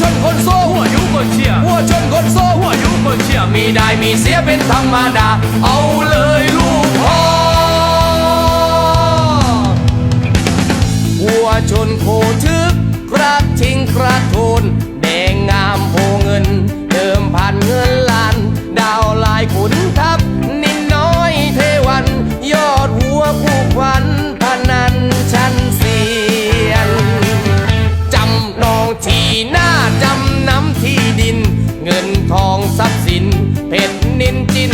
ชนคนโซ่หัวยุคนเชียวัวชนคนโซ่หัวยุคนเชียมีได้มีเสียเป็นธรรมดา เอาเลยลูกพ่อวัวชนโคทึกกระ ทองทรัพย์สินเพชรนินจิน